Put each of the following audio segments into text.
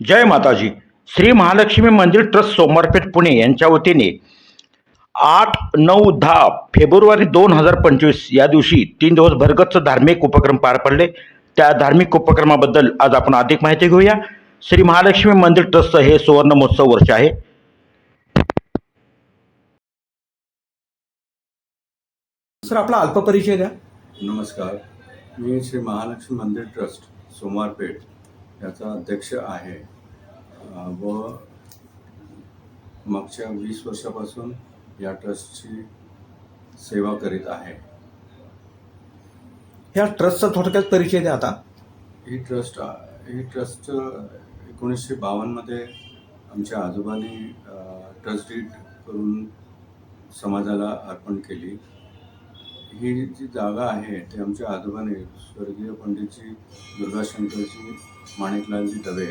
जय माताजी. श्री महालक्ष्मी मंदिर ट्रस्ट सोमवारपेठ पुणे यांच्या वतीने आठ नऊ दहा फेब्रुवारी दोन हजार पंचवीस या दिवशी तीन दिवस भरगच्च धार्मिक उपक्रम पार पडले. त्या धार्मिक उपक्रमाबद्दल आज आपण अधिक माहिती घेऊया. श्री महालक्ष्मी मंदिर ट्रस्टचं हे सुवर्ण महोत्सव वर्ष आहे. सर आपला अल्प परिचय द्या. नमस्कार. मी श्री महालक्ष्मी मंदिर ट्रस्ट सोमवारपेठ याचा अध्यक्ष आहे. व मागच्या वीस वर्षापासून या ट्रस्टची सेवा करीत आहे. ह्या ट्रस्टचा थोडक्यात परिचय द्या आता. ही ट्रस्ट ही ट्रस्ट एकोणीसशे बावन्नमध्ये आमच्या आजोबांनी ट्रस्ट डीड करून समाजाला अर्पण केली. ही जी जागा आहे ते आमच्या आजोबाने स्वर्गीय पंडितजी दुर्गाशंकरजी माणिकलालजी दवे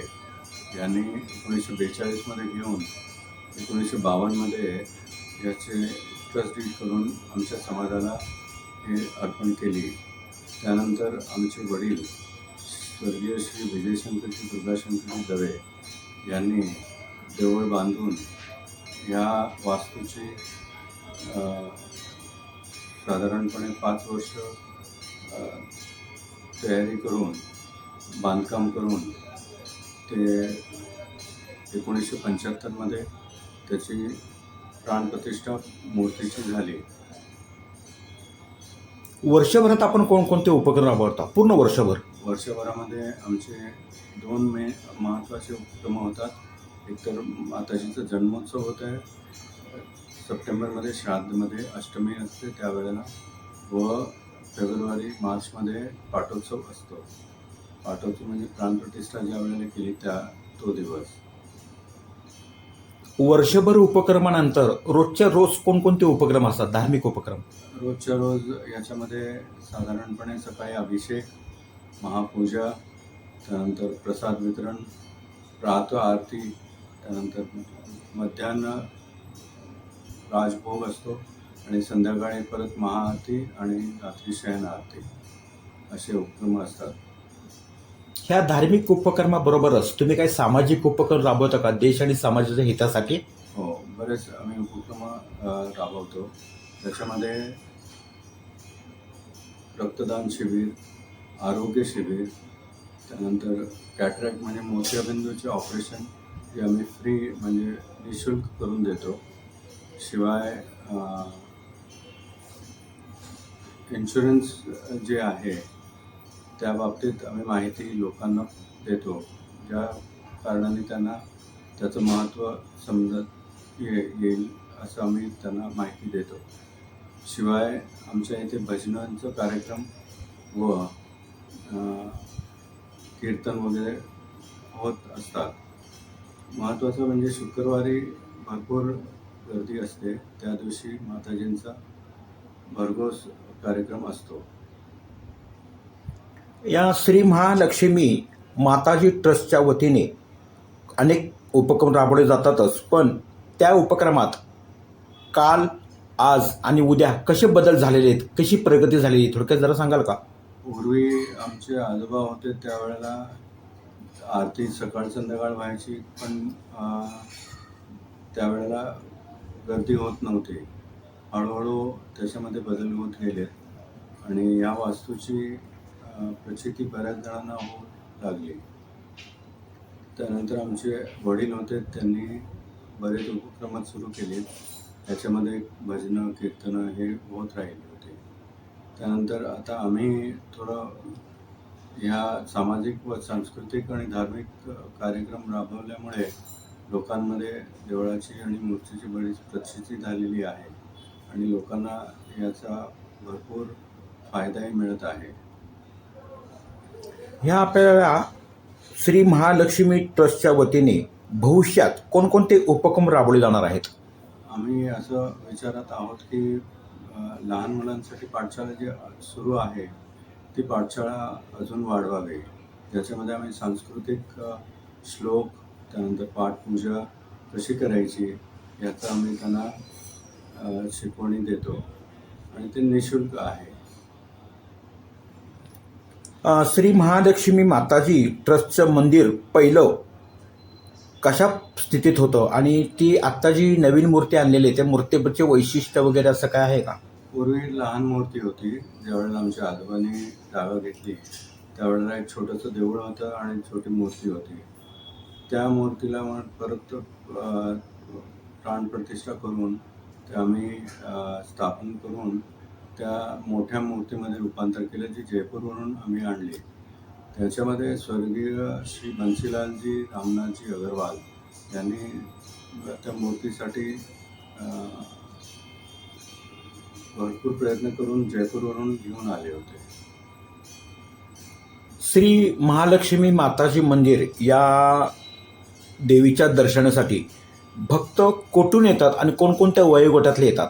यांनी एकोणीसशे बेचाळीसमध्ये घेऊन एकोणीसशे बावन्नमध्ये याचे ट्रस्टी करून आमच्या समाजाला हे अर्पण केली. त्यानंतर आमचे वडील स्वर्गीय श्री विजयशंकरजी दुर्गाशंकरजी दवे यांनी देवळ बांधून ह्या वास्तूची साधारणपणे पाच वर्ष तयारी करून बांधकाम करून ते एकोणीसशे पंच्याहत्तरमध्ये त्याची प्राणप्रतिष्ठा मूर्तीची झाली. वर्षभरात आपण कोणकोणते उपक्रम राबवता पूर्ण वर्षभर. वर्षभरामध्ये आमचे दोन मे महत्त्वाचे उपक्रम होतात. एकतर माताजीचा जन्मोत्सव होत आहे. सप्टेंबरमध्ये श्राद्धमध्ये अष्टमी असते त्यावेळेला व फेब्रुवारी मार्चमध्ये पाटोत्सव असतो. पाटोत्सव म्हणजे प्राणप्रतिष्ठा ज्या वेळेला केली त्या तो दिवस. वर्षभर उपक्रमानंतर रोजच्या रोज कोणकोणते उपक्रम असतात? धार्मिक उपक्रम. रोजच्या रोज याच्यामध्ये साधारणपणे सकाळी अभिषेक महापूजा त्यानंतर प्रसाद वितरण प्रातः आरती त्यानंतर मध्यान्ह राजभोग असतो आणि संध्याकाळी परत महाआरती आणि रात्री शयन आरती असे उपक्रम असतात. ह्या धार्मिक उपक्रमाबरोबरच तुम्ही काही सामाजिक उपक्रम राबवता का? देश आणि समाजाच्या हितासाठी? हो बरेच आम्ही उपक्रम राबवतो. त्याच्यामध्ये रक्तदान शिबिर आरोग्य शिबिर त्यानंतर कॅटरॅक्ट म्हणजे मोतियाबिंदूचे ऑपरेशन हे आम्ही फ्री म्हणजे निशुल्क करून देतो. शिवाय इन्शुरन्स जे आहे त्या बाबतीत आम्ही माहिती लोकांना देतो. ज्या कारणाने त्यांना त्याचं महत्त्व समजत ये येईल असं आम्ही त्यांना माहिती देतो. शिवाय आमच्या इथे भजनांचं कार्यक्रम व कीर्तन वगैरे होत असतात. महत्त्वाचं म्हणजे शुक्रवारी भरपूर गर्दी असते. त्या दिवशी माताजींचा भरघोस कार्यक्रम असतो. या श्री महालक्ष्मी माताजी ट्रस्टच्या वतीने अनेक उपक्रम राबवले जातातच. पण त्या उपक्रमात काल आज आणि उद्या कसे बदल झालेले आहेत? कशी प्रगती झालेली आहे? थोडक्यात जरा सांगाल का? पूर्वी आमचे आजोबा होते त्यावेळेला आरती सकाळ संध्याकाळ व्हायची. पण त्यावेळेला गर्दी होत नव्हती. हळूहळू त्याच्यामध्ये बदल होत गेले आणि या वास्तूची प्रचिती बऱ्याच जणांना होऊ लागली. त्यानंतर आमचे वडील होते त्यांनी बरेच उपक्रमात सुरू केले. त्याच्यामध्ये भजनं कीर्तनं हे होत राहिले होते. त्यानंतर आता आम्ही थोडं ह्या सामाजिक व सांस्कृतिक आणि धार्मिक कार्यक्रम राबवल्यामुळे लोकांमध्ये देवळाची आणि मूर्तीची बरीच प्रचिती झालेली आहे आणि लोकांना याचा भरपूर फायदाही मिळत आहे. ह्या आपल्याला श्री महालक्ष्मी ट्रस्टच्या वतीने भविष्यात कोणकोणते उपक्रम राबवले जाणार आहेत? आम्ही असं विचारत आहोत की लहान मुलांसाठी पाठशाळा जी सुरू आहे ती पाठशाळा अजून वाढवावी. ज्याच्यामध्ये आम्ही सांस्कृतिक श्लोक त्यानंतर पाठपूजा कशी करायची याचं आम्ही त्यांना शिकवणी देतो. आणि ते निशुल्क आहे. श्री महालक्ष्मी माताजी ट्रस्टचं मंदिर पहिलं कशा स्थितीत होतं? आणि ती आत्ता जी नवीन मूर्ती आणलेली आहे त्या मूर्तीचे वैशिष्ट्य वगैरे असं काय आहे का? पूर्वी लहान मूर्ती होती. ज्यावेळेला आमच्या आजोबांनी जागा घेतली त्यावेळेला एक छोटंसं देऊळ होतं आणि छोटी मूर्ती होती. त्या मूर्तीला मग परत प्राणप्रतिष्ठा करून ते आम्ही स्थापन करून त्या मोठ्या मूर्तीमध्ये रूपांतर केलं जी जयपूरवरून आम्ही आणली. त्याच्यामध्ये स्वर्गीय श्री बन्सीलालजी रामनाथजी अगरवाल यांनी त्या मूर्तीसाठी भरपूर प्रयत्न करून जयपूरवरून घेऊन आले होते. श्री महालक्ष्मी माताजी मंदिर या देवीच्या दर्शनासाठी भक्त कोठून येतात आणि कोणकोणत्या वयोगटातले येतात?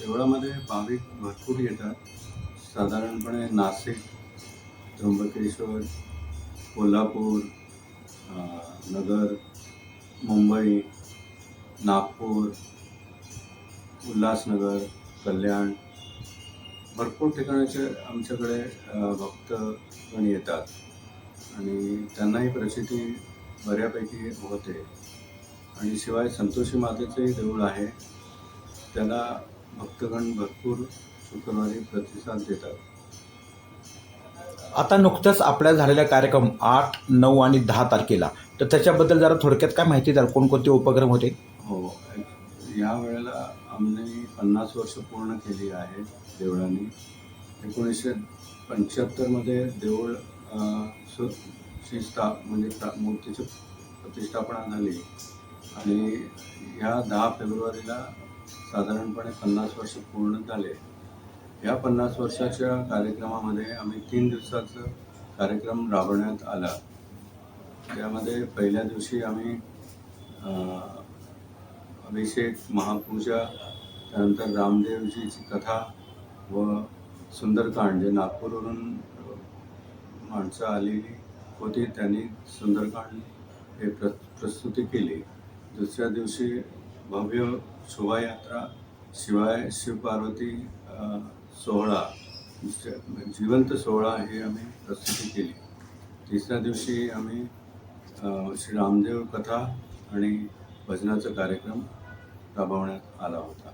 देवळामध्ये भाविक भरपूर येतात. साधारणपणे नाशिक त्र्यंबकेश्वर कोल्हापूर नगर मुंबई नागपूर उल्हासनगर कल्याण भरपूर ठिकाणाचे आमच्याकडे भक्त भक्तगण येतात. आणि त्यांनाही प्रसिद्धी बऱ्यापैकी होते. आणि शिवाय संतोषी मातेचंही देऊळ आहे. त्याला भक्तगण भरपूर शुक्रवारी प्रतिसाद देतात. आता नुकतंच आपल्या झालेला कार्यक्रम आठ नऊ आणि दहा तारखेला. तर त्याच्याबद्दल जरा थोडक्यात काय माहिती द्याल? कोणकोणते उपक्रम होते? हो. या वेळेला आम्ही पन्नास वर्ष पूर्ण केली आहेत देवळांनी. एकोणीसशे पंच्याहत्तरमध्ये देऊळ सु ची म्हणजे प्रा- मूर्तीची प्रतिष्ठापना झाली. आणि ह्या दहा फेब्रुवारीला साधारणपणे पन्नास वर्ष पूर्ण झाले. या पन्नास वर्षाच्या कार्यक्रमामध्ये आम्ही तीन दिवसाचं कार्यक्रम राबवण्यात आला. त्यामध्ये पहिल्या दिवशी आम्ही अभिषेक महापूजा त्यानंतर रामदेवजीची कथा व सुंदरकांड जे नागपूरवरून माणसं आलेली होते त्यांनी सुंदरकांड हे प्र प्रस्तुती केली. दुसऱ्या दिवशी भव्य शोभायात्रा शिवाय शिवपार्वती सोहळा जिवंत सोहळा हे आम्ही प्रस्तुती केली. तिसऱ्या दिवशी आम्ही श्री रामदेव कथा आणि भजनाचा कार्यक्रम राबवण्यात आला होता.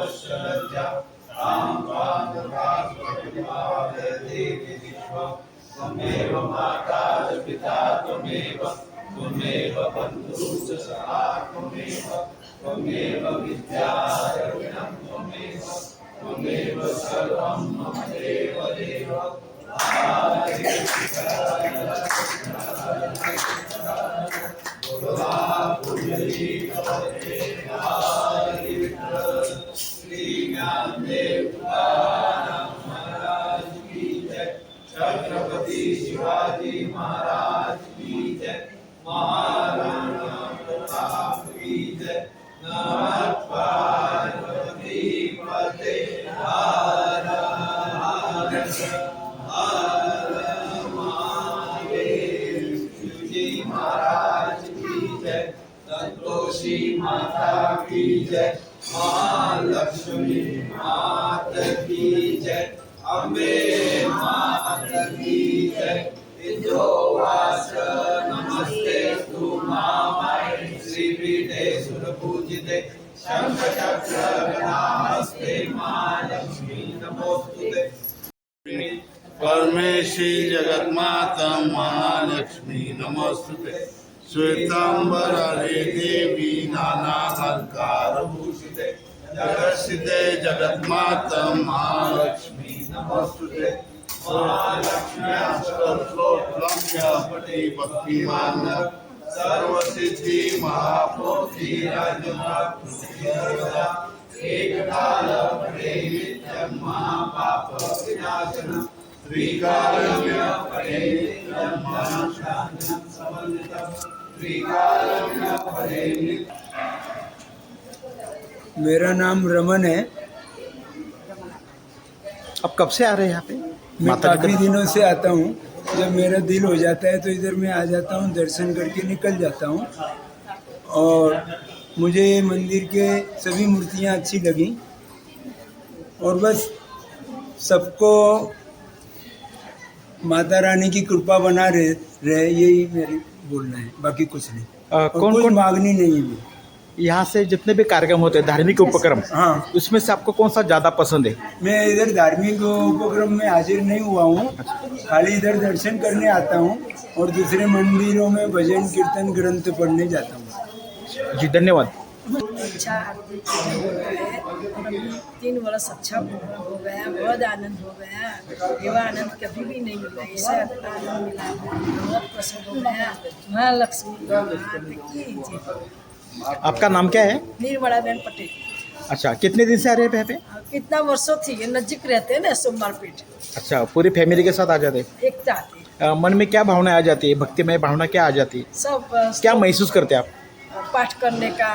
प्रभोश्चर्या तां विश्वं। त्वमेव माता च पिता त्वमेव। त्वमेव बन्धुश्च सखा त्वमेव। त्वमेव विद्या त्वमेव। त्वमेव सर्वं मम देव देव महाराज की जय। संतोषी माता की जय। महालक्ष्मी मात की जय। अम्बे मात की जय। विद्रोवास नमस्ते तु मामाय श्रीपीठे सुरपूजिते शंख परमेशी जगन्माता महालक्ष्मी नमस्ते श्वेतांबरे देवी नाना अलंकार भूषिते जगत्सिते जगन्माता महालक्ष्मी नमस्ते महालक्ष्मी भक्तिमान सर्वसिद्धि महापोथी राजमाता एक काल महापाप विनाशनं त्रिकालम्य परे महाशान्तं समन्वितं त्रिकालम्य परे मेरा नाम रमन है। अब कब से आ रहे हैं यहाँ पे? मैं काफ़ी दिनों से आता हूँ। जब मेरा दिल हो जाता है तो इधर मैं आ जाता हूँ दर्शन करके निकल जाता हूँ। और मुझे ये मंदिर के सभी मूर्तियाँ अच्छी लगी। और बस सबको माता रानी की कृपा बना रहे रहे यही मेरी बोलना है बाकी कुछ नहीं। और कौन कौन? मांगनी नहीं है। यहाँ से जितने भी कार्यक्रम होते हैं धार्मिक उपक्रम हाँ उसमें से आपको कौन सा ज़्यादा पसंद है? मैं इधर धार्मिक उपक्रम में हाजिर नहीं हुआ हूँ खाली इधर दर्शन करने आता हूँ और दूसरे मंदिरों में भजन कीर्तन ग्रंथ पढ़ने जाता हूँ। जी धन्यवाद। अच्छा आरती तीन वर्ष अच्छा प्रोग्राम हो गया बहुत आनंद हो गया। एवं आनंद कभी भी नहीं मिला ऐसा आनंद मिला बहुत पसंद हो गया। महालक्ष्मी माता की आपका नाम क्या है? निर्मला बहन पटेल। अच्छा कितने दिन से आ रहे हैं पे? कितना वर्षों थी ये नज़दीक रहते हैं ना सोमवार पीठ। अच्छा पूरी फैमिली के साथ आ जाते हैं? एक जाते मन में क्या भावना आ जाती है? भक्ति में भावना क्या आ जाती है? सब क्या महसूस करते हैं आप? पाठ करने का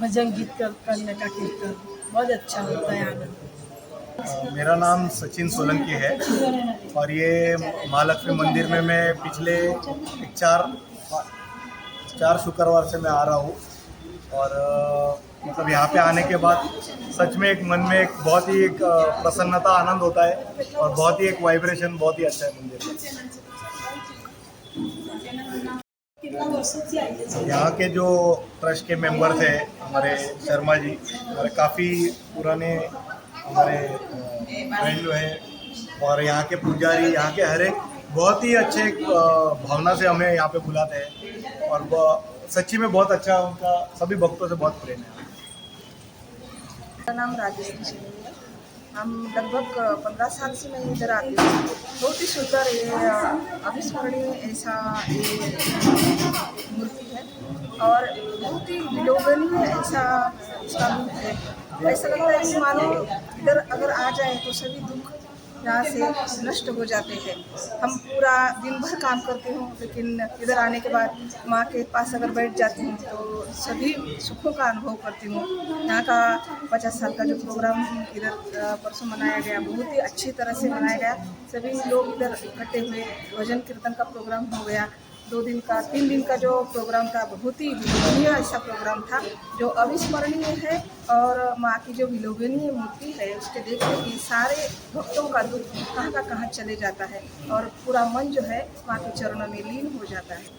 भजन गीत कर, करने का कीर्तन। बहुत अच्छा होता है आनंद। मेरा नाम सचिन सोलंकी है और ये महालक्ष्मी मंदिर में मैं पिछले एक चार चार शुक्रवार से मैं आ रहा हूँ और मतलब यहाँ पे आने के बाद सच में एक मन में एक बहुत ही एक प्रसन्नता आनंद होता है और बहुत ही एक वाइब्रेशन बहुत ही अच्छा है मंदिर। यहाँ के जो ट्रस्ट के मेंबर्स हैं हमारे शर्मा जी हमारे काफ़ी पुराने हमारे फ्रेंड जो हैं। और यहाँ के पुजारी यहाँ के हर एक बहुत ही अच्छे भावना से हमें यहाँ पे बुलाते हैं। और सच्ची में बहुत अच्छा उनका सभी भक्तों से बहुत प्रेम है। मेरा नाम राजेश है। हम लगभग पंद्रह साल से मैं इधर आती हूँ। बहुत ही सुंदर ये अविस्मरणीय ऐसा ये मूर्ति है। और बहुत ही विलोभनीय ऐसा इसका रूप है। ऐसा लगता है कि मानो इधर अगर आ जाए तो सभी दुख यहाँ से नष्ट हो जाते हैं। हम पूरा दिन भर काम करते हूँ, लेकिन इधर आने के बाद माँ के पास अगर बैठ जाती हूँ तो सभी सुखों का अनुभव करती हूँ। यहाँ का पचास साल का जो प्रोग्राम इधर परसों मनाया गया, बहुत ही अच्छी तरह से मनाया गया। सभी लोग इधर इकट्ठे हुए भजन कीर्तन का प्रोग्राम हो गया। दो दिन का तीन दिन का जो प्रोग्राम था बहुत ही विलोभनीय ऐसा प्रोग्राम था जो अविस्मरणीय है और माँ की जो विलोभनीय मूर्ति है उसके देखने की सारे भक्तों का दुख कहाँ का कहाँ चले जाता है और पूरा मन जो है माँ के चरणों में लीन हो जाता है।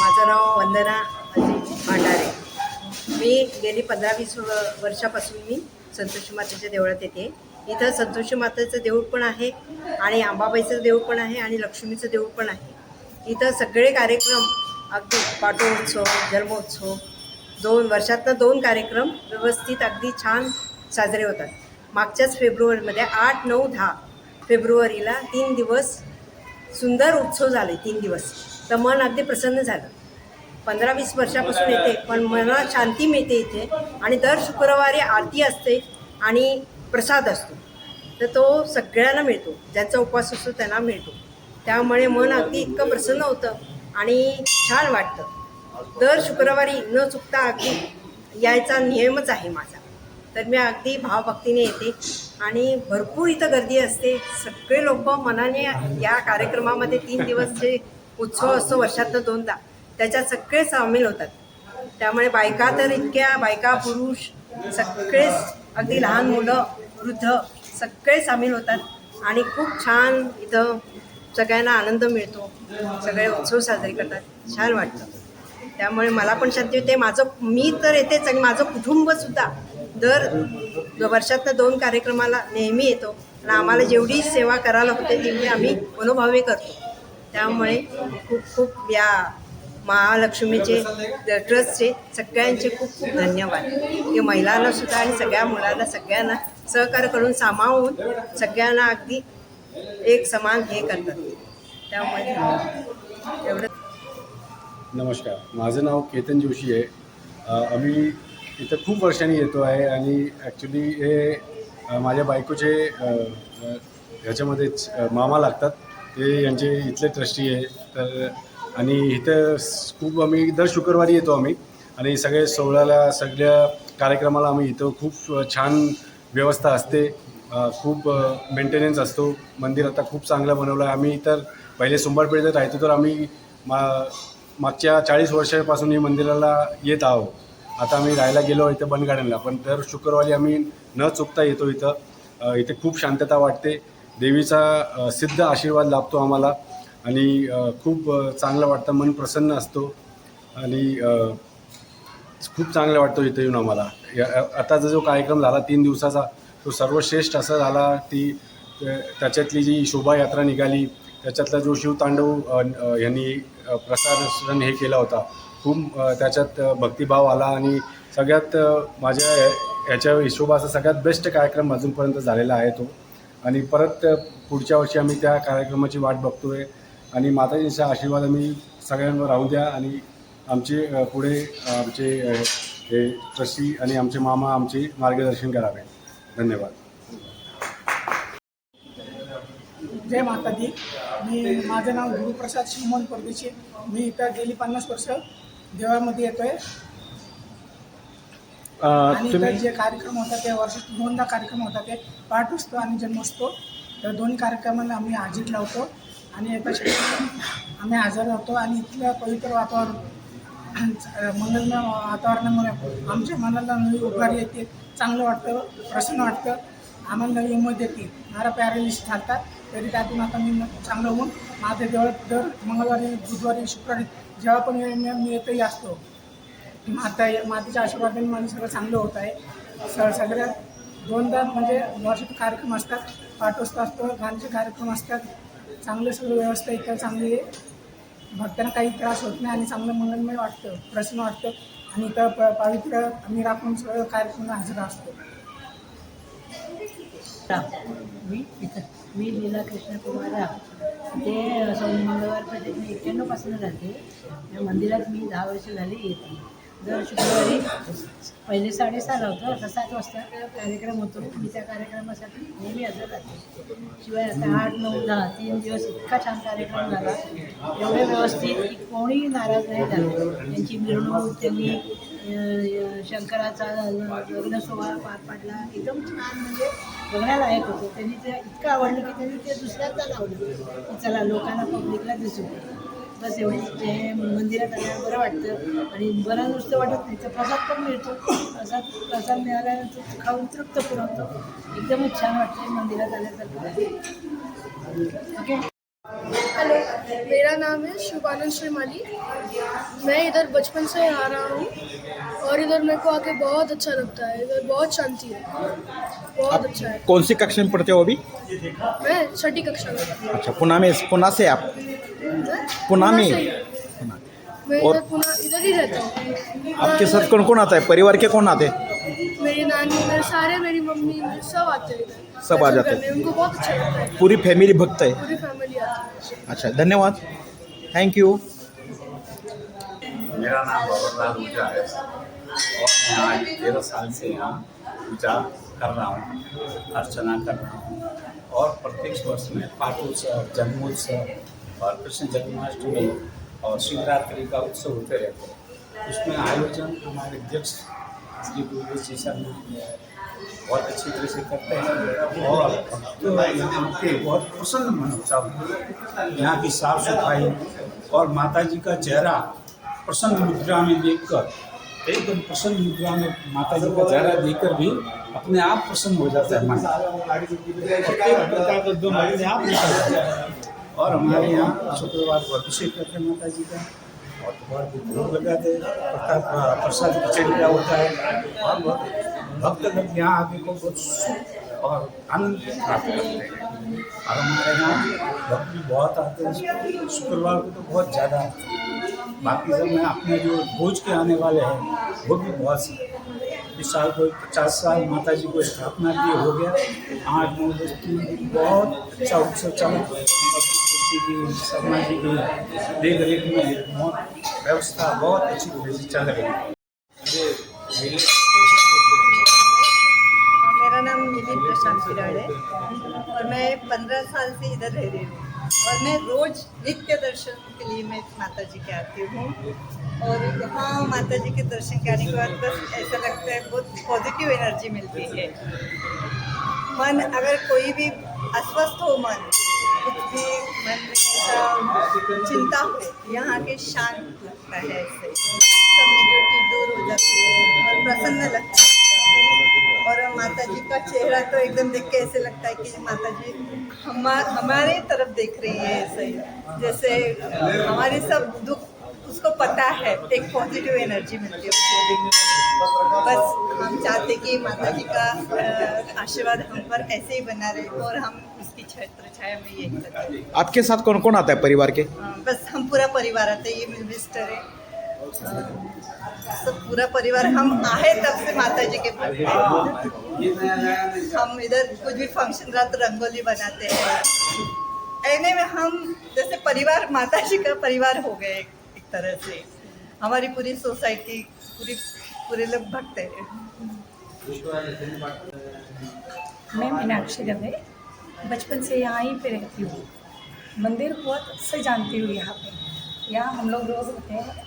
माझं नाव वंदना अजित भांडारे. मी गेली पंधरा वीस वर्षापासून मी संतोषी मातेच्या देवळात येते. इथं संतोषी मातेचं देऊळ पण आहे आणि अंबाबाईचं देऊळ पण आहे आणि लक्ष्मीचं देऊळ पण आहे. इथं सगळे कार्यक्रम अगदी पाटोत्सव जन्मोत्सव दोन वर्षातनं दोन कार्यक्रम व्यवस्थित अगदी छान साजरे होतात. मागच्याच फेब्रुवारीमध्ये आठ नऊ दहा फेब्रुवारीला तीन दिवस सुंदर उत्सव झाले तीन दिवस. तर मन अगदी प्रसन्न झालं. पंधरा वीस वर्षापासून येते पण मनाला शांती मिळते इथे आणि दर शुक्रवारी आरती असते आणि प्रसाद असतो. तर तो सगळ्यांना मिळतो. ज्यांचा उपवास असतो त्यांना मिळतो. त्यामुळे मन अगदी इतकं प्रसन्न होतं आणि छान वाटतं. दर शुक्रवारी न चुकता अगदी यायचा नियमच आहे माझा. तर मी अगदी भावभक्तीने येते आणि भरपूर इथं गर्दी असते. सगळे लोक मनाने या कार्यक्रमामध्ये तीन दिवस जे उत्सव असतो वर्षातनं दोनदा त्याच्यात सगळे सामील होतात. त्यामुळे बायका तर इतक्या बायका पुरुष सगळेच अगदी लहान मुलं वृद्ध सगळे सामील होतात आणि खूप छान इथं सगळ्यांना आनंद मिळतो. सगळे उत्सव साजरे करतात. छान वाटतं. त्यामुळे मला पण शांती होते. माझं मी तर येतेच आणि माझं कुटुंबसुद्धा दर वर्षातनं दोन कार्यक्रमाला नेहमी येतो. आणि आम्हाला जेवढी सेवा करायला होते तेवढी आम्ही मनोभावे करतो. त्यामुळे खूप खूप या महालक्ष्मीचे ट्रस्टचे सगळ्यांचे खूप खूप धन्यवाद. की महिलांना सुद्धा आणि सगळ्या मुलांना सगळ्यांना सहकार्य करून सामावून सगळ्यांना अगदी एक समान हे करतात. त्यामुळे एवढं नमस्कार. माझं नाव केतन जोशी आहे. आम्ही इथं खूप वर्षांनी येतो आहे आणि ॲक्च्युली हे माझ्या बायकोचे ह्याच्यामध्येच मामा लागतात. ते यांचे इथले ट्रस्टी आहे. तर आणि इथं खूप आम्ही दर शुक्रवारी येतो आम्ही. आणि सगळे सोहळ्याला सगळ्या कार्यक्रमाला आम्ही इथं खूप छान व्यवस्था असते. खूप मेंटेनन्स असतो. मंदिर आता खूप चांगलं बनवलं आहे. आम्ही तर पहिले सुंबारपेठेत राहतो तर आम्ही मा मागच्या चाळीस वर्षापासून या मंदिराला येत आहोत आता आम्ही राहायला गेलो इथं बन गार्डनला पण दर शुक्रवारी आम्ही न चुकता येतो इथं. इथे खूप शांतता वाटते. देवीचा सिद्ध आशीर्वाद लाभतो आम्हाला. आणि खूप चांगलं वाटतं मन प्रसन्न असतो. आणि खूप चांगलं वाटतं इथं येऊन आम्हाला. या- आताचा जो कार्यक्रम झाला तीन दिवसाचा तो सर्वश्रेष्ठ असा झाला ती त्याच्यातली जी शोभायात्रा निघाली त्याच्यातला जो शिवतांडव यांनी प्रसारण हे केला होता खूप त्याच्यात भक्तिभाव आला आणि सगळ्यात माझ्या याच्या हिशोबाचा सगळ्यात बेस्ट कार्यक्रम अजूनपर्यंत झालेला आहे तो. आणि परत पुढच्या वर्षी आम्ही त्या कार्यक्रमाची वाट बघतो आहे आणि माताजींचा आशीर्वाद आम्ही सगळ्यांवर राहू द्या आणि आमचे पुढे आमचे हे ट्रस्टी आणि आमचे मामा आमचे मार्गदर्शन करावे. धन्यवाद. जय माता दी मी माझं नाव गुरुप्रसाद शिवमन परदेशी. मी इथं गेली पन्नास वर्ष. देवळामध्ये येतोय. आणि इथं जे कार्यक्रम होतात ते वर्षात दोनदा कार्यक्रम होतात ते पाठोत्सव आणि जन्मोत्सव. तर दोन्ही कार्यक्रमांना आम्ही हजेरी लावतो. आणि शक्यतो आम्ही हजर होतो आणि इथलं पवित्र वातावरण मंगलमय वातावरणामुळे आमच्या मनाला नवी उभारी येते चांगलं वाटतं प्रसन्न वाटतं. आम्हाला नवी हिंमत येते. मला पॅरालिस्ट घालतात तरी त्यातून आता मी चांगलं होऊन माझं देवळात दर मंगळवारी बुधवारी शुक्रवारी जेव्हा पण मी येतही असतो. माता मातेच्या आशीर्वादाने माझं सगळं चांगलं होत आहे. स सगळ्या दोनदा म्हणजे वर्षाचे कार्यक्रम असतात. पाठोस्त असतो गाण्याचे कार्यक्रम असतात. चांगलं सगळं व्यवस्था इथं चांगली आहे. भक्तांना काही त्रास होत नाही आणि चांगलं मंगलमय वाटतं प्रसन्न वाटतं. आणि इथं प पवित्र आम्ही राखून सगळं कार्यक्रम हजर असतो. मी मी लीला कृष्णकुमार राव ते सोम मंगळवार मी एक्क्याण्णवपासून राहते या मंदिरात मी दहा वर्ष झाली येते. दर शुक्रवारी पहिले साडेसहाला होतं आता सात वाजता कार्यक्रम होतो. मी त्या कार्यक्रमासाठी नेहमी हजर राहते. शिवाय आता आठ नऊ दहा तीन दिवस इतका छान कार्यक्रम झाला. एवढे व्यवस्थित की कोणीही नाराज नाही झालं. त्यांची मिरवणूक त्यांनी शंकराचा लग्न सोहळा पार पाडला. एकदम छान म्हणजे बघण्यालायक होतं. त्यांनी ते इतकं आवडलं की त्यांनी ते दुसऱ्यांदा लावलं की चला लोकांना पब्लिकला दिसू. बस एवढीच. हे मंदिरात आल्यावर बरं वाटतं. आणि बरं नुसतं वाटत नाही तर प्रसाद पण मिळतो. प्रसाद प्रसाद मिळाल्यानंतर खाऊन तृप्त पुरवतो एकदमच छान वाटतं मंदिरात आल्यासारखं ओके? हेलो मेरा नाम है शुभानंद श्रीमाली. मैं इधर बचपन से आ रहा हूँ और इधर मेरे को आके बहुत अच्छा लगता है। इधर बहुत शांति है। बहुत अच्छा है। कौन सी कक्षा में पढ़ते हो अभी? मैं छठी कक्षा में। अच्छा पुणे में पुणे से आप? मैं पुणे में? से ही हूँ। मैं और- इधर ही रहता हूँ। आपके साथ कौन कौन आता है? परिवार के कौन आते हैं? मेरी नानी मेरे सारे मेरी मम्मी सब आते हैं सब आ जाते हैं। उनको बहुत अच्छा लगता है। पूरी फैमिली भक्त है। पूरी फैमिली आती है। अच्छा धन्यवाद। थैंक यू मेरा नाम भगवतलाल ऊर्जा है। और मैं आज तेरह साल से यहाँ पूजा कर रहा हूँ अर्चना कर रहा हूँ। और प्रत्येक वर्ष में पाठोत्सव जन्मोत्सव और कृष्ण जन्माष्टमी और शिवरात्रि का उत्सव होते रहते हैं। उसमें आयोजन हमारे अध्यक्ष श्री गुरु जी शर्मा बहुत अच्छी तरह से करते हैं। और तो यहाँ के बहुत प्रसन्न मन होता है। यहाँ की साफ़ सफ़ाई और माता जी का चेहरा प्रसन्न मुद्रा में देखकर, एकदम प्रसन्न मुद्रा में माता जी का चेहरा देखकर भी अपने आप प्रसन्न हो जाता है मन। प्रकार का एकदम अपने आप निकल जाता है। और हमारे यहाँ शुक्रवार को अभिषेक करते हैं माता जी का और दोपहर को भोग लगाते हैं प्रसाद प्रसाद खिचड़ी का होता है। और भक्त लोग यहाँ आके को बहुत सुख और आनंद प्राप्त करते हैं। और हमारे यहाँ भक्त भी बहुत आते हैं। शुक्रवार को तो बहुत ज़्यादा आते हैं। बाकी सब में अपने जो भोज के आने वाले हैं, वो भी बहुत से इस साल को पचास साल माता जी को स्थापना किए हो गया। आठ नौ दस तीन, बहुत अच्छा उत्सव चला जी की शर्मा जी की देख रेख में बहुत व्यवस्था बहुत अच्छी तरह से चल रही है। मेरा नाम मिली प्रशांत बिराड़ है और मैं पंद्रह साल से इधर रह रही हूँ और मैं रोज नित्य दर्शन के लिए मैं माता जी के आती हूँ। और यहाँ माता जी के दर्शन करने के बाद बस ऐसा लगता है बहुत पॉजिटिव एनर्जी मिलती है। मन अगर कोई भी अस्वस्थ हो मन कुछ भी मन चिंता हो, यहाँ के शांत लगता है ऐसे। सब निगेटिव दूर हो जाती है और प्रसन्न लगता है। और माता जी का चेहरा तो एकदम देख के ऐसे लगता है कि माता जी हम, हमारे तरफ़ देख रही है ऐसे। जैसे हमारे सब दुख उसको पता है एक पॉजिटिव एनर्जी मिलती है उसको देख बस हम चाहते कि माता जी का आशीर्वाद हम पर ऐसे ही बना रहे और हम उसकी छत्र छाया में यही करते आपके साथ कौन कौन आता है परिवार के? बस हम पूरा परिवार आते हैं ये मेरे मिस्टर है सब पूरा परिवार हम आए तब से माता जी के हैं। हम इधर कुछ भी फ़ंक्शन रहा तो रंगोली बनाते हैं। ऐने में हम जैसे परिवार माता जी का परिवार हो गए। तरह से। हमारी पूरी सोसाइटी, पूरी, पूरे लोग भक्त हैं। मैं मीनाक्षी दवे बचपन से यहाँ ही पे रहती हूँ। मंदिर बहुत से जानती हूँ यहाँ पे। यहाँ हम लोग रोज़ होते हैं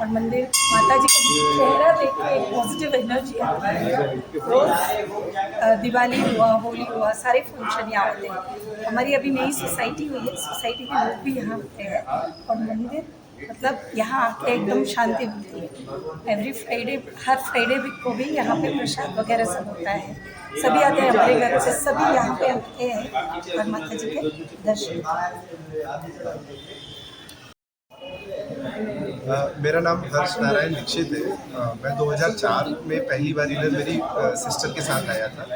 और मंदिर माता जी का चेहरा देख के पॉजिटिव एनर्जी आती है। रोज़ दिवाली हुआ, होली हुआ, सारे फ़ंक्शन यहाँ होते हैं। हमारी अभी नई सोसाइटी हुई है, सोसाइटी के लोग भी यहाँ होते हैं। और मंदिर मतलब यहाँ आके एकदम शांति मिलती है। एवरी फ्राइडे हर फ्राइडे को भी यहाँ पे प्रसाद वगैरह सब होता है। सभी आते हैं हमारे घर से, सभी यहाँ पे आते हैं। और माता जी के दर्शन। मेरा नाम हर्ष नारायण दीक्षित है। मैं 2004 में पहली बार इधर मेरी सिस्टर के साथ आया था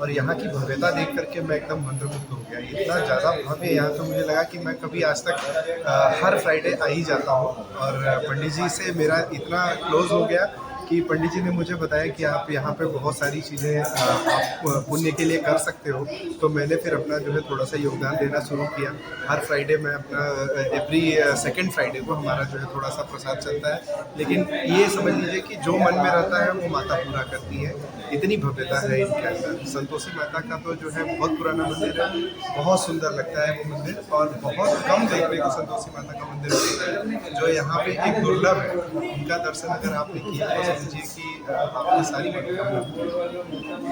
और यहाँ की भव्यता देख करके मैं एकदम मंत्रमुग्ध हो गया। इतना ज़्यादा भव्य यहाँ तो मुझे लगा कि मैं कभी आज तक हर फ्राइडे आ ही जाता हूँ। और पंडित जी से मेरा इतना क्लोज हो गया कि पंडित जी ने मुझे बताया कि आप यहाँ पे बहुत सारी चीज़ें आप पुण्य के लिए कर सकते हो। तो मैंने फिर अपना जो है थोड़ा सा योगदान देना शुरू किया। हर फ्राइडे में अपना एवरी सेकेंड फ्राइडे को हमारा जो है थोड़ा सा प्रसाद चलता है। लेकिन ये समझ लीजिए कि जो मन में रहता है, वो माता पूरा करती है। इतनी भव्यता है इनके अंदर। संतोषी माता का तो जो है बहुत पुराना मंदिर है, बहुत सुंदर लगता है वो मंदिर और बहुत कम देखने को संतोषी माता का मंदिर मिलता है, जो यहाँ पे एक दुर्लभ है। उनका दर्शन अगर आपने किया तो समझिए कि आपकी सारी मनोकामना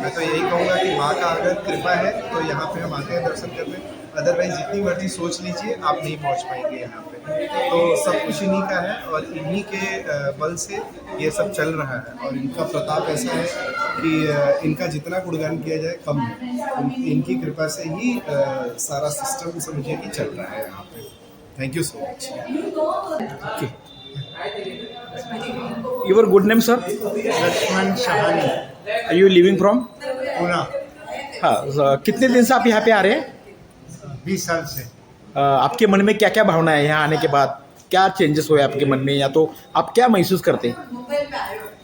मैं तो यही कहूँगा कि माँ का अगर कृपा है तो यहाँ पे हम आते हैं दर्शन करने। अदरवाइज़ जितनी मर्ज़ी सोच लीजिए, आप नहीं पहुँच पाएँगे यहाँ तो सब कुछ इन्हीं का है और इन्हीं के बल से ये सब चल रहा है। और इनका प्रताप ऐसा है कि इनका जितना गुणगान किया जाए कम है। इन- इनकी कृपा से ही सारा सिस्टम समझिए कि चल रहा है यहाँ पे। Thank you so much your good name sir Laxman Shahani are you living from Poona हाँ कितने दिन से आप यहाँ पे आ रहे हैं? बीस साल से। आपके मन में क्या क्या भावना है यहाँ आने के बाद? क्या चेंजेस हुए आपके मन में या तो आप क्या महसूस करते हैं?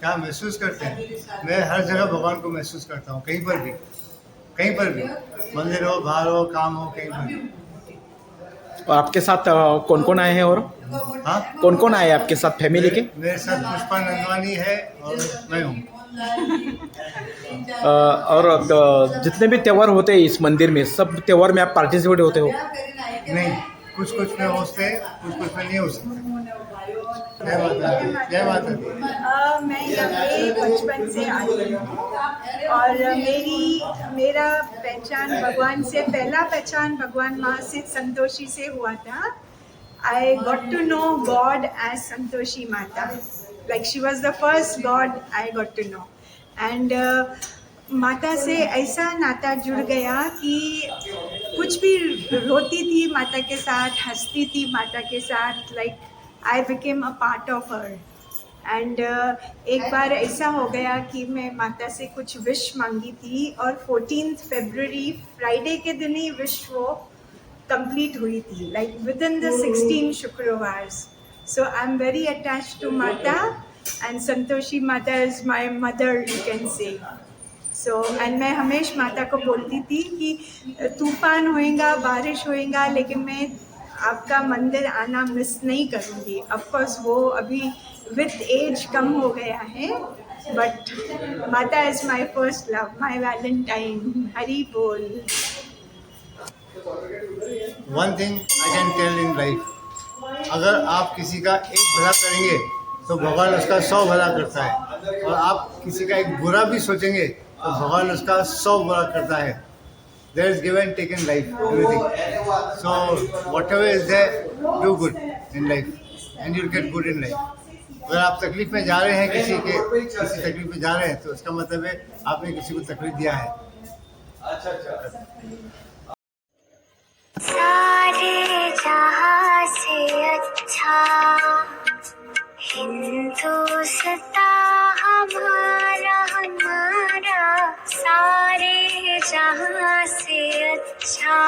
क्या महसूस करते हैं? मैं हर जगह भगवान को महसूस करता हूँ कहीं पर भी। कहीं पर भी। मंदिर हो बाहर हो काम हो कहीं पर भी। और आपके साथ कौन कौन आए हैं और? हाँ? कौन कौन आए आपके साथ? फैमिली के? मेरे साथ पुष्पा नंदवानी है और मैं हूँ। और जितने भी त्यौहार होते हैं इस मंदिर में सब त्यौहार में आप पार्टिसिपेट होते हो? नहीं, कुछ कुछ में हो सकते, कुछ कुछ में नहीं हो सकते। जय माता दी मैं यहाँ पे बचपन से आई हूँ। और मेरी, मेरा पहचान भगवान से, पहला पहचान भगवान माँ से संतोषी से हुआ था। I got to know god as Santoshi Mata. Like she was the first god I got to know and Mata से ऐसा नाता जुड़ गया कि कुछ भी रोती थी माता के साथ हंसती थी माता के साथ like I became a part of her and एक बार ऐसा हो गया कि मैं माता से कुछ विश मांगी थी और फोर्टीन फरवरी फ्राइडे के दिन ही विश वो कंप्लीट हुई थी like with in the sixteen शुक्रवार so I am very attach to Mata and Santoshi Mata is my mother you can say so and मैं हमेश माता को बोलती थी कि तूफ़ान होएगा, बारिश होएगा, लेकिन मैं आपका मंदिर आना मिस नहीं करूँगी. ऑफकोर्स वो अभी विथ एज कम हो गया है but Mata is my first love my valentine Hari बोल। One thing I can tell in life अगर आप किसी का एक भला करेंगे तो भगवान उसका सौ भला करता है। और आप किसी का एक बुरा भी सोचेंगे तो भगवान उसका सौ बुरा करता है। There is given take in life everything so whatever is there do good in life and you get good in life अगर आप तकलीफ़ में जा रहे हैं किसी के, किसी तकलीफ़ में जा रहे हैं तो उसका मतलब है आपने किसी को तकलीफ़ दिया है। से अच्छा हिंदुस्ता हमारा हमारा सारे जहां से अच्छा।